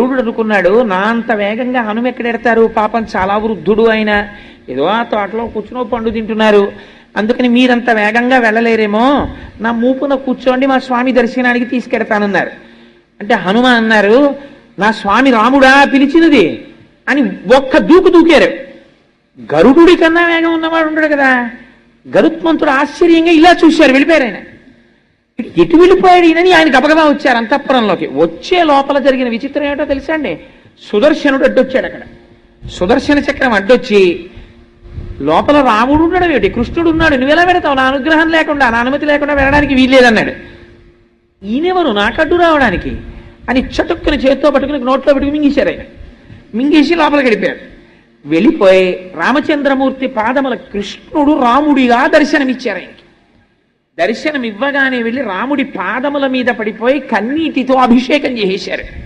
గరుడు అనుకున్నాడు నా అంత వేగంగా హనుమ ఎక్కడెడతారు పాపం చాలా వృద్ధుడు ఆయన. ఏదో ఆ తోటలో కూర్చునో పండు తింటున్నారు. అందుకని మీరంత వేగంగా వెళ్ళలేరేమో నా మూపున కూర్చోండి మా స్వామి దర్శనానికి తీసుకెడతానన్నారు. అంటే హనుమ అన్నారు నా స్వామి రాముడా పిలిచినది అని ఒక్క దూకు దూకారు. గరుడుడి కన్నా వేగం ఉన్నవాడు ఉండడు కదా. గరుత్మంతుడు ఆశ్చర్యంగా ఇలా చూశారు వెళ్ళిపోయారు ఆయన. ఎటు వెళ్ళిపోయాడు ఈయనని ఆయన గబగబా వచ్చారు అంతఃపురంలోకి. వచ్చే లోపల జరిగిన విచిత్రం ఏమిటో తెలుసా అండి? సుదర్శనుడు అడ్డొచ్చాడు అక్కడ. సుదర్శన చక్రం అడ్డొచ్చి లోపల రాముడు ఉన్నాడు ఏమిటి? కృష్ణుడు ఉన్నాడు. నువ్వెలా పెడతావు నా అనుగ్రహం లేకుండా నా అనుమతి లేకుండా వెళ్ళడానికి వీల్లేదన్నాడు. ఈయనెవరు? నాకడ్డు రావడానికి. అని చటుక్కుని చేత్తో పట్టుకుని నోట్లో పెట్టుకుని మింగేశారు ఆయన. మింగేసి లోపలికి వెళ్ళిపోయారు. వెళ్ళిపోయి రామచంద్రమూర్తి పాదముల కృష్ణుడు రాముడిగా దర్శనమిచ్చారు ఆయనకి. దర్శనం ఇవ్వగానే వెళ్ళి రాముడి పాదముల మీద పడిపోయి కన్నీటితో అభిషేకం చేసేశారు.